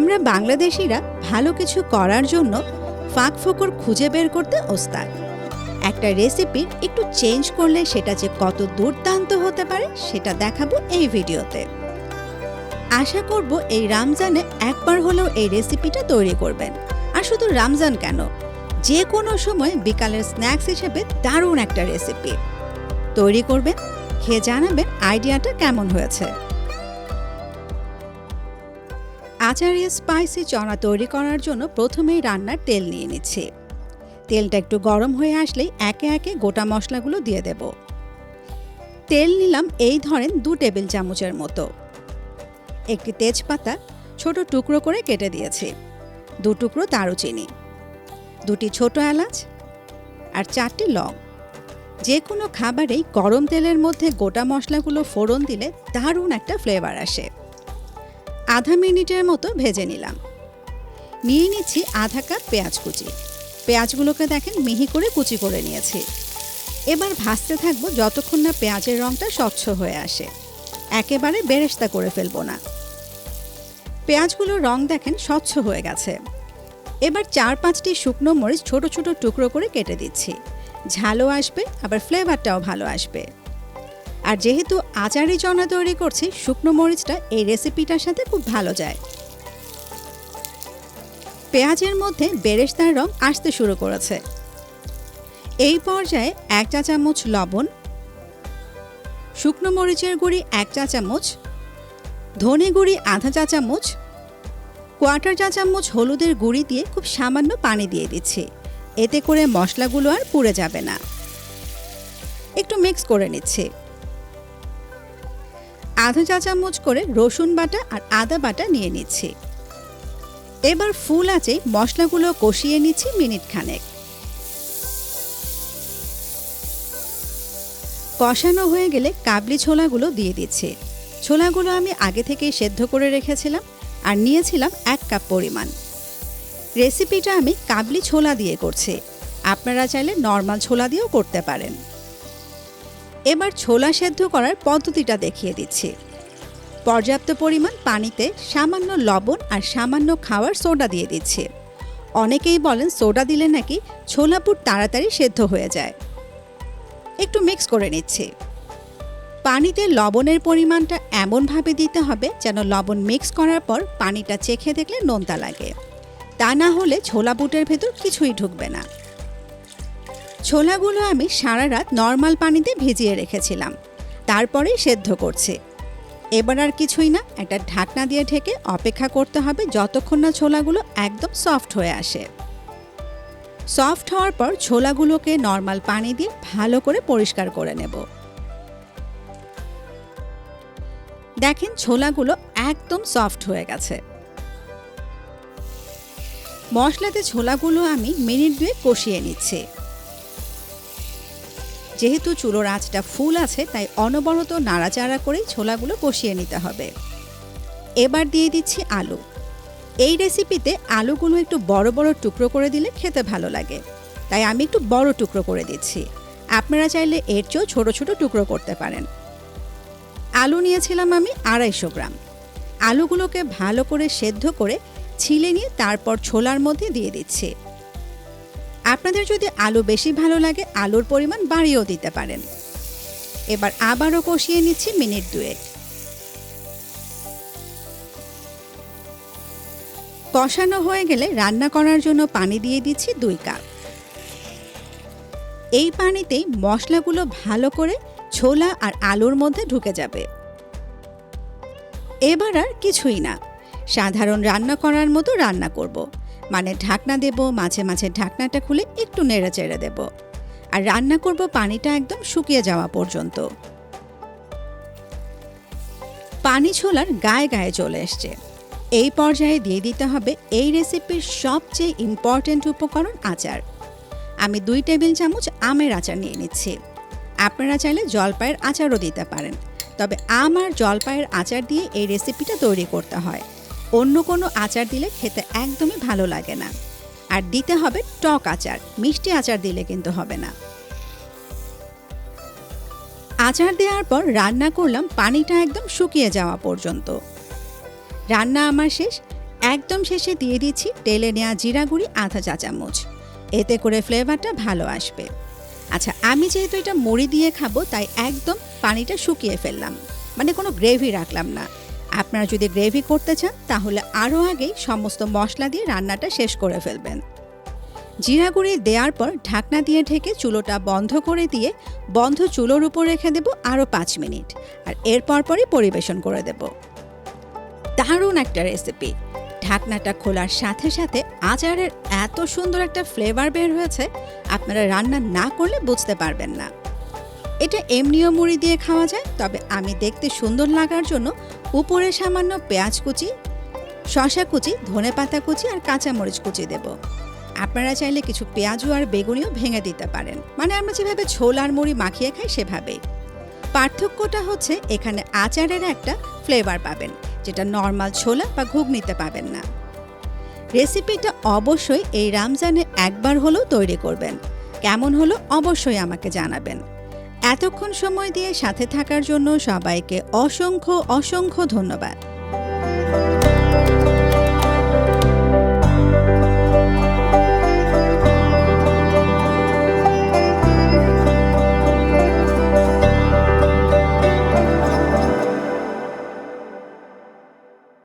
আমরা বাংলাদেশিরা ভালো কিছু করার জন্য ফাঁক ফোকর খুঁজে বের করতে ওস্তাদ। একটা রেসিপি একটু চেঞ্জ করলে সেটা যে কত দুর্দান্ত হতে পারে, সেটা দেখাবো এই ভিডিওতে। আশা করব এই রমজানে একবার হলেও এই রেসিপিটা তৈরি করবেন। আর শুধু রমজান কেন? যে কোনো সময় বিকালের স্ন্যাক্স হিসেবে দারুণ একটা রেসিপি তৈরি করবেন, খেয়ে জানাবেন আইডিয়াটা কেমন হয়েছে। আচারে স্পাইসি চনা তৈরি করার জন্য প্রথমেই রান্নার তেল নিয়ে নিচ্ছি। তেলটা একটু গরম হয়ে আসলেই একে একে গোটা মশলাগুলো দিয়ে দেব। তেল নিলাম এই ধরেন দু টেবিল চামচের মতো। একটি তেজপাতা ছোট টুকরো করে কেটে দিয়েছি। দু টুকরো দারুচিনি, দুটি ছোট এলাচ আর চারটি লং। যে কোনো খাবারেই গরম তেলের মধ্যে গোটা মশলাগুলো ফোড়ন দিলে দারুণ একটা ফ্লেভার আসে। আধা মিনিটের মতো ভেজে নিলাম। নিয়ে নিচ্ছি আধা কাপ পেঁয়াজ কুচি। পেঁয়াজগুলোকে দেখেন মিহি করে কুচি করে নিয়েছি। এবার ভাজতে থাকব যতক্ষণ না পেঁয়াজের রঙটা স্বচ্ছ হয়ে আসে। একেবারে বেরেস্তা করে ফেলব না। পেঁয়াজগুলোর রং দেখেন স্বচ্ছ হয়ে গেছে। এবার চার পাঁচটি শুকনো মরিচ ছোট ছোট টুকরো করে কেটে দিচ্ছি। ঝালও আসবে, আবার ফ্লেভারটাও ভালো আসবে। আর যেহেতু আচারি চনা তৈরি করছি, শুকনো মরিচটা এই রেসিপিটার সাথে খুব ভালো যায়। পেঁয়াজের মধ্যে বেরেস্তার রং আসতে শুরু করেছে। এই পর্যায়ে এক চা চামচ লবণ, শুকনো মরিচের গুঁড়ি এক চা চামচ, ধনে গুঁড়ি আধা চা চামচ, কোয়ার্টার চা চামচ হলুদের গুঁড়ি দিয়ে খুব সামান্য পানি দিয়ে দিচ্ছি। এতে করে মশলাগুলো আর পুড়ে যাবে না। একটু মিক্স করে নিচ্ছি। আধা চা চামচ করে রসুন বাটা আর আদা বাটা নিয়ে নিচ্ছি। এবার ফুল আছে, মশলাগুলো কষিয়ে নিচ্ছি মিনিট খানেক। কষানো হয়ে গেলে কাবলি ছোলাগুলো দিয়ে দিচ্ছি। ছোলাগুলো আমি আগে থেকেই সেদ্ধ করে রেখেছিলাম আর নিয়েছিলাম এক কাপ পরিমাণ। রেসিপিটা আমি কাবলি ছোলা দিয়ে করছি। আপনারা চাইলে নর্মাল ছোলা দিয়েও করতে পারেন। এবার ছোলা সেদ্ধ করার পদ্ধতিটা দেখিয়ে দিচ্ছি। পর্যাপ্ত পরিমাণ পানিতে সামান্য লবণ আর সামান্য খাওয়ার সোডা দিয়ে দিচ্ছি। অনেকেই বলেন সোডা দিলে নাকি ছোলাপুর তাড়াতাড়ি সেদ্ধ হয়ে যায়। একটু মিক্স করে নিচ্ছি। পানিতে লবণের পরিমাণটা এমনভাবে দিতে হবে যেন লবণ মিক্স করার পর পানিটা চেখে দেখলে নোনতা লাগে। তা না হলে ছোলা বুটের ভেতর কিছুই ঢুকবে না। ছোলাগুলো আমি সারা রাত নর্মাল পানিতে ভিজিয়ে রেখেছিলাম। তারপরেই সেদ্ধ করছি। এবার আর কিছুই না, একটা ঢাকনা দিয়ে ঢেকে অপেক্ষা করতে হবে যতক্ষণ না ছোলাগুলো একদম সফট হয়ে আসে। সফট হওয়ার পর ছোলাগুলোকে নর্মাল পানি দিয়ে ভালো করে পরিষ্কার করে নেব। দেখেন ছোলাগুলো একদম সফট হয়ে গেছে। মশলাতে ছোলাগুলো আমি মিনিট দুয়ে কষিয়ে নিচ্ছি। যেহেতু চুলোর আঁচটা ফুল আছে, তাই অনবরত নাড়াচাড়া করেই ছোলাগুলো কষিয়ে নিতে হবে। এবার দিয়ে দিচ্ছি আলু। এই রেসিপিতে আলুগুলো একটু বড় বড় টুকরো করে দিলে খেতে ভালো লাগে। তাই আমি একটু বড় টুকরো করে দিচ্ছি। আপনারা চাইলে এর চেয়েও ছোট ছোট টুকরো করতে পারেন। আলু নিয়েছিলাম আমি আড়াইশো গ্রাম। আলুগুলোকে ভালো করে সেদ্ধ করে ছিলে নিয়ে তারপর ছোলার মধ্যে দিয়ে দিচ্ছি। আপনাদের যদি আলু বেশি ভালো লাগে, আলুর পরিমাণ বাড়িয়েও দিতে পারেন। এবার আবারও কষিয়ে নিচ্ছি মিনিট দুয়েক। কষানো হয়ে গেলে রান্না করার জন্য পানি দিয়ে দিচ্ছি দুই কাপ। এই পানিতেই মশলাগুলো ভালো করে ছোলা আর আলুর মধ্যে ঢুকে যাবে। এবার আর কিছুই না। সাধারণ রান্না করার মতো রান্না করব। মানে ঢাকনা দেব, মাঝে মাঝে ঢাকনাটা খুলে একটু নেড়ে চেড়ে দেব। আর রান্না করব পানিটা একদম শুকিয়ে যাওয়া পর্যন্ত। পানি ছোলার গায়ে গায়ে চলে এসছে। এই পর্যায়ে দিয়ে দিতে হবে এই রেসিপির সবচেয়ে ইম্পর্ট্যান্ট উপকরণ আচার। আমি দুই টেবিল চামচ আমের আচার নিয়ে নিচ্ছি। আপনারা চাইলে জলপাইয়ের আচারও দিতে পারেন। তবে আম আর জলপাইয়ের আচার দিয়ে এই রেসিপিটা তৈরি করতে হয়। অন্য কোনো আচার দিলে খেতে একদমই ভালো লাগে না। আর দিতে হবে টক আচার, মিষ্টি আচার দিলে কিন্তু হবে না। আচার দেওয়ার পর রান্না করলাম পানিটা একদম শুকিয়ে যাওয়া পর্যন্ত। রান্না আমার শেষ। একদম শেষে দিয়ে দিচ্ছি তেলে নেওয়া জিরা গুঁড়ি, আধা চা চামচ। এতে করে ফ্লেভারটা ভালো আসবে। আচ্ছা আমি যেহেতু এটা মুড়ি দিয়ে খাব, তাই একদম পানিটা শুকিয়ে ফেললাম। মানে কোনো গ্রেভি রাখলাম না। আপনারা যদি গ্রেভি করতে চান, তাহলে আরও আগেই সমস্ত মশলা দিয়ে রান্নাটা শেষ করে ফেলবেন। জিরা গুঁড়ি দেওয়ার পর ঢাকনা দিয়ে ঢেকে চুলোটা বন্ধ করে দিয়ে বন্ধ চুলোর উপর রেখে দেব আরও পাঁচ মিনিট, আর এরপর পরই পরিবেশন করে দেব। দারুণ একটা রেসিপি ঢাকনাটা খোলার সাথে সাথে আচারের এত সুন্দর একটা ফ্লেভার বের হয়েছে, আপনারা রান্না না করলে বুঝতে পারবেন না। এটা এমনিও মুড়ি দিয়ে খাওয়া যায়, তবে আমি দেখতে সুন্দর লাগার জন্য উপরে সামান্য পেঁয়াজ কুচি শশা কুচি, ধনে পাতা কুচি আর কাঁচামরিচ কুচি দেব। আপনারা চাইলে কিছু পেঁয়াজও আর বেগুনিও ভেঙে দিতে পারেন। মানে আমরা যেভাবে ছোল আর মুড়ি মাখিয়ে খাই সেভাবেই। পার্থক্যটা হচ্ছে এখানে আচারের একটা ফ্লেভার পাবেন, যেটা নর্মাল ছোলা বা ঘুগনিতে পাবেন না। রেসিপিটা অবশ্যই এই রমজানে একবার হলেও তৈরি করবেন। কেমন হলো অবশ্যই আমাকে জানাবেন। এতক্ষণ সময় দিয়ে সাথে থাকার জন্য সবাইকে অসংখ্য অসংখ্য ধন্যবাদ।